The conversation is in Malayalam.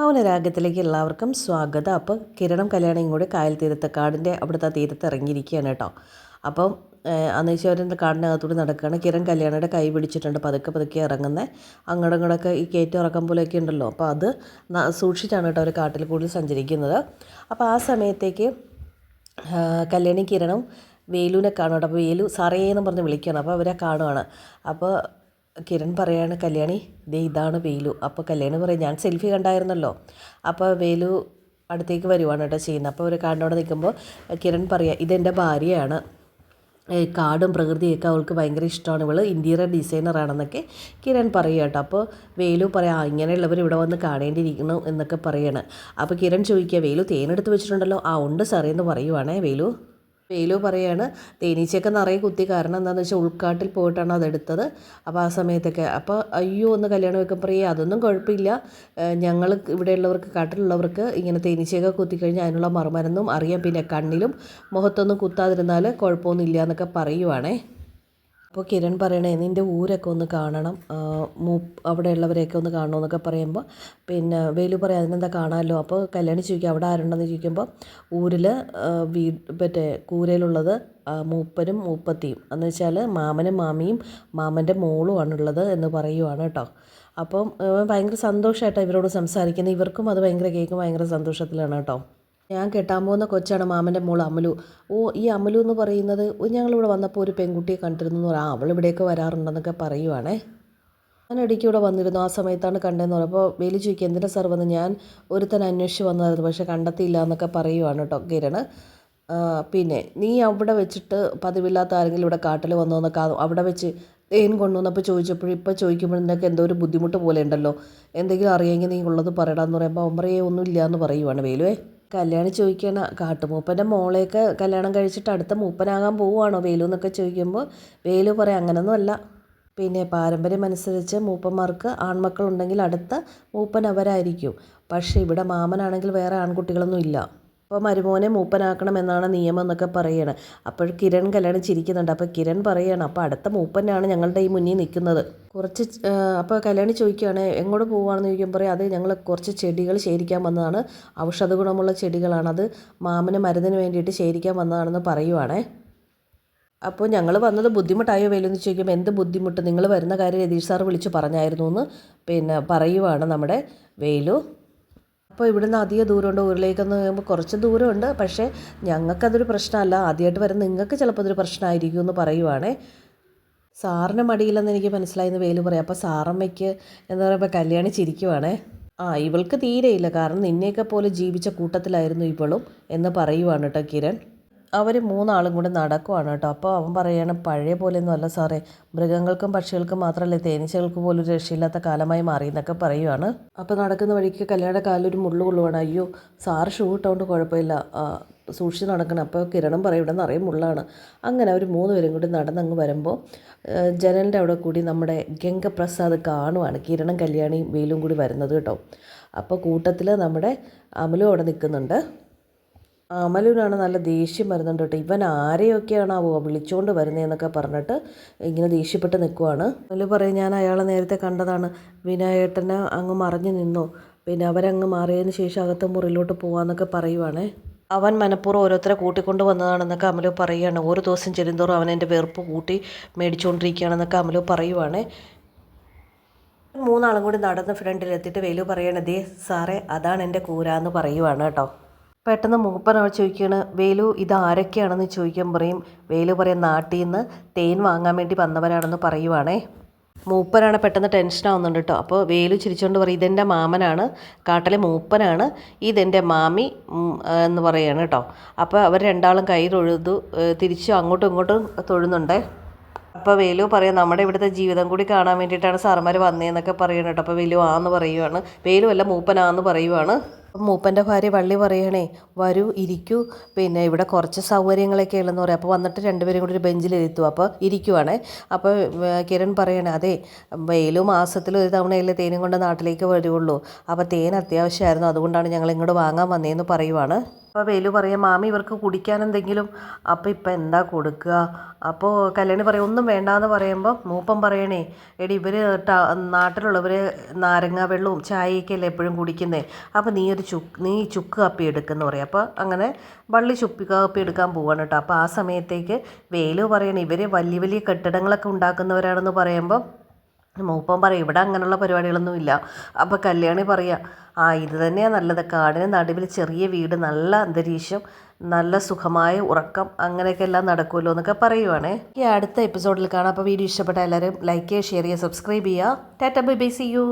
മൗനരാഗത്തിലേക്ക് എല്ലാവർക്കും സ്വാഗതം. അപ്പോൾ കിരണം കല്യാണം കൂടെ കായൽ തീരത്ത് കാടിന്റെ അവിടുത്തെ തീരത്ത് ഇറങ്ങിയിരിക്കുകയാണ് കേട്ടോ. അപ്പം അന്നേശ്വരന്റെ കാടിനകത്തൂടെ നടക്കുകയാണ്. കിരൺ കല്യാണിയുടെ കൈ പിടിച്ചിട്ടുണ്ട്. പതുക്കെ പതുക്കെ ഇറങ്ങുന്നത് അങ്ങോട്ടും ഇങ്ങോട്ടൊക്കെ ഈ കയറ്റം ഇറക്കം പോലെയൊക്കെ ഉണ്ടല്ലോ. അപ്പോൾ അത് സൂക്ഷിച്ചാണ് കേട്ടോ അവർ കാട്ടിൽ കൂടുതൽ സഞ്ചരിക്കുന്നത്. അപ്പോൾ ആ സമയത്തേക്ക് കല്യാണി കിരണും വേലുവിനെ കാണും കേട്ടോ. അപ്പോൾ വേലു സാറേ എന്ന് പറഞ്ഞ് വിളിക്കുകയാണ്. അപ്പോൾ അവരെ കാണുവാണ്. അപ്പോൾ കിരൺ പറയാണ് കല്യാണി ദേ ഇതാണ് വേലു. അപ്പോൾ കല്യാണി പറയും ഞാൻ സെൽഫി കണ്ടായിരുന്നല്ലോ. അപ്പോൾ വേലു അടുത്തേക്ക് വരുവാണ് കേട്ടോ ചെയ്യുന്നത്. അപ്പോൾ അവർ കാടിനോട് നിൽക്കുമ്പോൾ കിരൺ പറയുക ഇതെന്റെ ഭാര്യയാണ്. കാടും പ്രകൃതിയൊക്കെ അവൾക്ക് ഭയങ്കര ഇഷ്ടമാണ്. ഇവൾ ഇന്റീരിയർ ഡിസൈനറാണെന്നൊക്കെ കിരൺ പറയുക കേട്ടോ. അപ്പോൾ വേലു പറയാം "ആ, ഇങ്ങനെയുള്ളവർ ഇവിടെ വന്ന് കാണേണ്ടിയിരിക്കുന്നു എന്നൊക്കെ പറയാണ്. അപ്പോൾ കിരൺ ചോദിക്കുക വേലു തേനെടുത്ത് വെച്ചിട്ടുണ്ടല്ലോ. ആ ഉണ്ട് സാറേ എന്ന് പറയുവാണേ വേലു. വേലു പറയാണ് തേനീച്ചയൊക്കെ നിറയെ കുത്തി. കാരണം എന്താണെന്ന് വെച്ചാൽ ഉൾക്കാട്ടിൽ പോയിട്ടാണ് അതെടുത്തത്. അപ്പോൾ ആ സമയത്തൊക്കെ അപ്പോൾ അയ്യോ ഒന്ന് കല്യാണം വെക്കുമ്പോൾ പറയുക അതൊന്നും കുഴപ്പമില്ല ഞങ്ങൾ ഇവിടെയുള്ളവർക്ക് കാട്ടിലുള്ളവർക്ക് ഇങ്ങനെ തേനീച്ചയൊക്കെ കുത്തിക്കഴിഞ്ഞാൽ അതിനുള്ള മറുമരുന്നും അറിയാം. പിന്നെ കണ്ണിലും മുഖത്തൊന്നും കുത്താതിരുന്നാൽ കുഴപ്പമൊന്നുമില്ല എന്നൊക്കെ പറയുവാണേ. അപ്പോൾ കിരൺ പറയണേ നിന്റെ ഊരൊക്കെ ഒന്ന് കാണണം. മൂ അവിടെയുള്ളവരെയൊക്കെ ഒന്ന് കാണണമെന്നൊക്കെ പറയുമ്പോൾ പിന്നെ വേലു പറയാം അതിനെന്താ കാണാമല്ലോ? അപ്പോൾ കല്യാണി ചോദിക്കും അവിടെ ആരുണ്ടെന്ന്? ചോദിക്കുമ്പോൾ ഊരിൽ വീ മറ്റേ കൂരയിലുള്ളത് ആ, മൂപ്പനും മൂപ്പത്തിയും. എന്ന് വെച്ചാൽ മാമനും മാമിയും മാമന്റെ മോളുമാണുള്ളത് എന്ന് പറയുവാണ് കേട്ടോ. അപ്പം ഭയങ്കര സന്തോഷമായിട്ടാണ് ഇവരോട് സംസാരിക്കുന്നത്. ഇവർക്കും അത് ഭയങ്കര കേൾക്കും ഭയങ്കര സന്തോഷത്തിലാണ് കേട്ടോ. ഞാൻ കെട്ടാൻ പോകുന്ന കൊച്ചാണ് മാമന്റെ മോൾ അമലു. ഓ ഈ അമലു എന്ന് പറയുന്നത് ഞങ്ങളിവിടെ വന്നപ്പോൾ ഒരു പെൺകുട്ടിയെ കണ്ടിരുന്നു എന്ന് പറയാം അവൾ ഇവിടെയൊക്കെ വരാറുണ്ടെന്നൊക്കെ പറയുവാണേ. ഞാൻ ഇടയ്ക്ക് ഇവിടെ വന്നിരുന്നു ആ സമയത്താണ് കണ്ടതെന്ന് പറഞ്ഞപ്പോൾ വേലി ചോദിക്കുക എന്തിനാ സാർ വന്ന്? ഞാൻ ഒരുത്തൻ അന്വേഷിച്ച് വന്നതായിരുന്നു പക്ഷേ കണ്ടെത്തിയില്ല എന്നൊക്കെ പറയുവാണ് കേട്ടോ കിരണ്. പിന്നെ നീ അവിടെ വെച്ചിട്ട് പതിവില്ലാത്ത ആരെങ്കിലും ഇവിടെ കാട്ടിൽ വന്നു എന്നൊക്കെ അവിടെ വെച്ച് തേൻ കൊണ്ടുവന്നപ്പോൾ ചോദിച്ചപ്പോഴും ഇപ്പോൾ ചോദിക്കുമ്പോൾ നിനക്ക് എന്തോ ഒരു ബുദ്ധിമുട്ട് പോലെ ഉണ്ടല്ലോ. എന്തെങ്കിലും അറിയാമെങ്കിൽ നീ ഉള്ളത് പറയണമെന്ന് പറയുമ്പോൾ അവൻ പറയേ ഒന്നുമില്ല എന്ന് പറയുവാണ് വേലുവേ. കല്യാണി ചോദിക്കണ കാട്ടുമൂപ്പന്റെ മോളെയൊക്കെ കല്യാണം കഴിച്ചിട്ട് അടുത്ത മൂപ്പനാകാൻ പോവുകയാണോ? വേലു എന്നൊക്കെ ചോദിക്കുമ്പോൾ വേലു പറയാം അങ്ങനൊന്നും അല്ല. പിന്നെ പാരമ്പര്യം അനുസരിച്ച് മൂപ്പന്മാർക്ക് ആൺമക്കളുണ്ടെങ്കിൽ അടുത്ത മൂപ്പൻ അവരായിരിക്കും. പക്ഷേ ഇവിടെ മാമനാണെങ്കിൽ വേറെ ആൺകുട്ടികളൊന്നും ഇല്ല. അപ്പോൾ മരുമോനെ മൂപ്പനാക്കണം എന്നാണ് നിയമം എന്നൊക്കെ പറയണം. അപ്പോൾ കിരൺ കല്യാണം ചിരിക്കുന്നുണ്ട്. അപ്പോൾ കിരൺ പറയാണ് അപ്പോൾ അടുത്ത മൂപ്പനാണ് ഞങ്ങളുടെ ഈ മുന്നിൽ നിൽക്കുന്നത്. കുറച്ച് അപ്പോൾ കല്യാണി ചോദിക്കുകയാണ് എങ്ങോട്ട് പോവുകയാണെന്ന് ചോദിക്കുമ്പോൾ പറയും അത് ഞങ്ങൾ കുറച്ച് ചെടികൾ ശേഖരിക്കാൻ വന്നതാണ്. ഔഷധ ഗുണമുള്ള ചെടികളാണ്. അത് മാമന് മരുന്നിന് വേണ്ടിയിട്ട് ശേഖരിക്കാൻ വന്നതാണെന്ന് പറയുവാണേ. അപ്പോൾ ഞങ്ങൾ വന്നത് ബുദ്ധിമുട്ടായോ വേലെന്ന് ചോദിക്കുമ്പോൾ എന്ത് ബുദ്ധിമുട്ട്? നിങ്ങൾ വരുന്ന കാര്യം രതീഷ് സാർ വിളിച്ച് പറഞ്ഞായിരുന്നു എന്ന് പിന്നെ പറയുവാണ് നമ്മുടെ വേലു. അപ്പോൾ ഇവിടുന്ന് അധിക ദൂരമുണ്ട്. ഊരിലേക്കെന്ന് പറയുമ്പോൾ കുറച്ച് ദൂരമുണ്ട്. പക്ഷേ ഞങ്ങൾക്കതൊരു പ്രശ്നമല്ല. ആദ്യമായിട്ട് വരുന്ന നിങ്ങൾക്ക് ചിലപ്പോൾ അതൊരു പ്രശ്നമായിരിക്കും എന്ന് പറയുവാണേ. സാറിന് മടിയില്ലെന്ന് എനിക്ക് മനസ്സിലായെന്ന് വേലു പറയാം. അപ്പോൾ സാറമ്മയ്ക്ക് എന്താ പറയുക കല്യാണി ചിരിക്കുവാണേ. ആ ഇവൾക്ക് തീരെയില്ല. കാരണം നിന്നെയൊക്കെ പോലെ ജീവിച്ച കൂട്ടത്തിലായിരുന്നു ഇവളും എന്ന് പറയുവാണ് കേട്ടോ കിരൺ. അവർ മൂന്നാളും കൂടി നടക്കുവാണ് കേട്ടോ. അപ്പോൾ അവൻ പറയാണ് പഴയ പോലെയൊന്നും അല്ല സാറേ. മൃഗങ്ങൾക്കും പക്ഷികൾക്കും മാത്രമല്ല തേനീച്ചകൾക്ക് പോലും രക്ഷയില്ലാത്ത കാലമായി മാറി എന്നൊക്കെ പറയുവാണ്. അപ്പോൾ നടക്കുന്ന വഴിക്ക് കല്യാണ കാലൊരു മുള്ളു കൊള്ളുവാണ്. അയ്യോ സാറ് ഷൂ ഇട്ടുകൊണ്ട് കുഴപ്പമില്ല. സൂക്ഷിച്ച് നടക്കണം. അപ്പോൾ കിരണം പറയും ഇവിടെ നിറയെ മുള്ളാണ്. അങ്ങനെ അവർ മൂന്ന് പേരും കൂടി നടന്നങ്ങ് വരുമ്പോൾ ജനലിന്റെ അവിടെ കൂടി നമ്മുടെ ഗംഗപ്രസാദ് കാണുവാണ്. കിരണം കല്യാണിയും വെയിലും കൂടി വരുന്നത് കേട്ടോ. അപ്പോൾ കൂട്ടത്തിൽ നമ്മുടെ അമലും അവിടെ നിൽക്കുന്നുണ്ട് അമലുവിനാണ് നല്ല ദേഷ്യം വരുന്നുണ്ട് കേട്ടോ. ഇവൻ ആരെയൊക്കെയാണാവോ വിളിച്ചുകൊണ്ട് വരുന്നതെന്നൊക്കെ പറഞ്ഞിട്ട് ഇങ്ങനെ ദേഷ്യപ്പെട്ട് നിൽക്കുവാണ് അമലു പറയും ഞാൻ അയാളെ നേരത്തെ കണ്ടതാണ്. വിനായേട്ടനെ അങ്ങ് മറഞ്ഞു നിന്നു. പിന്നെ അവരങ്ങ് മാറിയതിന് ശേഷം അകത്തെ മുറിയിലോട്ട് പോകാമെന്നൊക്കെ പറയുവാണേ. അവൻ മനഃപൂർവം ഓരോരുത്തരെ കൂട്ടിക്കൊണ്ട് വന്നതാണെന്നൊക്കെ അമലു പറയുകയാണ്. ഓരോ ദിവസം ചെല്ലുന്തോറും അവൻ എന്റെ വെറുപ്പ് കൂട്ടി മേടിച്ചുകൊണ്ടിരിക്കുകയാണെന്നൊക്കെ അമലു പറയുവാണേ. മൂന്നാളും കൂടി നടന്ന് ഫ്രണ്ടിലെത്തിയിട്ട് വേലു പറയണ ദേ സാറേ അതാണ് എന്റെ കൂര എന്ന് പറയുവാണ് കേട്ടോ. പെട്ടെന്ന് അവൾ ചോദിക്കുകയാണ് വേലു ഇത് ആരൊക്കെയാണെന്ന് ചോദിക്കാൻ പറയും. വേലു പറയും നാട്ടിൽ നിന്ന് തേൻ വാങ്ങാൻ വേണ്ടി വന്നവരാണെന്ന് പറയുവാണേ. മൂപ്പനാണ് പെട്ടെന്ന് ടെൻഷൻ ആവുന്നുണ്ട് കേട്ടോ. അപ്പോൾ വേലു ചിരിച്ചുകൊണ്ട് പറയും ഇതെന്റെ മാമനാണ്. കാട്ടിലെ മൂപ്പനാണ്. ഇതെന്റെ മാമി എന്ന് പറയുകയാണ് കേട്ടോ. അപ്പോൾ അവർ രണ്ടാളും കൈ തൊഴുതു തിരിച്ച് അങ്ങോട്ടും ഇങ്ങോട്ടും തൊഴുന്നുണ്ടേ. അപ്പോൾ വേലു പറയാം നമ്മുടെ ഇവിടുത്തെ ജീവിതം കൂടി കാണാൻ വേണ്ടിയിട്ടാണ് സാറന്മാർ വന്നതെന്നൊക്കെ പറയണം കേട്ടോ. അപ്പോൾ വേലു ആന്ന് പറയുവാണ്. വേലു അല്ല മൂപ്പനാന്ന് പറയുവാണ്. അപ്പം മൂപ്പന്റെ ഭാര്യ വള്ളി പറയണേ വരൂ ഇരിക്കൂ. പിന്നെ ഇവിടെ കുറച്ച് സൗകര്യങ്ങളൊക്കെ ഉള്ളെന്ന് പറയാം. അപ്പോൾ വന്നിട്ട് രണ്ടുപേരും കൂടി ഒരു ബെഞ്ചിൽ ഇരുത്തു. അപ്പോൾ ഇരിക്കുവാണേ. അപ്പോൾ കിരൺ പറയണേ അതെ വെയിലും മാസത്തിൽ ഒരു തവണയല്ലേ തേനും കൊണ്ട് നാട്ടിലേക്ക് വരുള്ളൂ. അപ്പോൾ തേൻ അത്യാവശ്യമായിരുന്നു. അതുകൊണ്ടാണ് ഞങ്ങൾ ഇങ്ങോട്ട് വാങ്ങാൻ വന്നതെന്ന് പറയുവാണ്. അപ്പോൾ വേലു പറയാം മാമി ഇവർക്ക് കുടിക്കാൻ എന്തെങ്കിലും? അപ്പോൾ ഇപ്പം എന്താ കൊടുക്കുക? അപ്പോൾ കല്യാണി പറയും ഒന്നും വേണ്ടാന്ന് പറയുമ്പോൾ മൂപ്പം പറയണേ എടി ഇവർ നാട്ടിലുള്ളവർ നാരങ്ങ വെള്ളവും ചായയൊക്കെ അല്ലേ എപ്പോഴും കുടിക്കുന്നേ? അപ്പോൾ നീ ഒരു ചുക്ക് നീ ചുക്ക് കാപ്പി എടുക്കുന്നു പറയും. അപ്പോൾ അങ്ങനെ വള്ളി ചുപ്പി കാപ്പി എടുക്കാൻ പോവാണ് കേട്ടോ അപ്പോൾ ആ സമയത്തേക്ക് വേലു പറയണേ ഇവർ വലിയ വലിയ കെട്ടിടങ്ങളൊക്കെ ഉണ്ടാക്കുന്നവരാണെന്ന് പറയുമ്പോൾ മൂപ്പൻ പറയും ഇവിടെ അങ്ങനെയുള്ള പരിപാടികളൊന്നും ഇല്ല. അപ്പോൾ കല്യാണി പറയുക ആ ഇത് തന്നെയാണ് നല്ലത്. കാടിന് നടുവിൽ ചെറിയ വീട് നല്ല അന്തരീക്ഷം നല്ല സുഖമായ ഉറക്കം അങ്ങനെയൊക്കെ എല്ലാം നടക്കുമല്ലോ എന്നൊക്കെ പറയുവാണേ. ഈ അടുത്ത എപ്പിസോഡിൽ കാണാം. അപ്പോൾ വീഡിയോ ഇഷ്ടപ്പെട്ട എല്ലാവരും ലൈക്ക് ചെയ്യുക ഷെയർ ചെയ്യുക സബ്സ്ക്രൈബ് ചെയ്യുക. Tata bye bye see you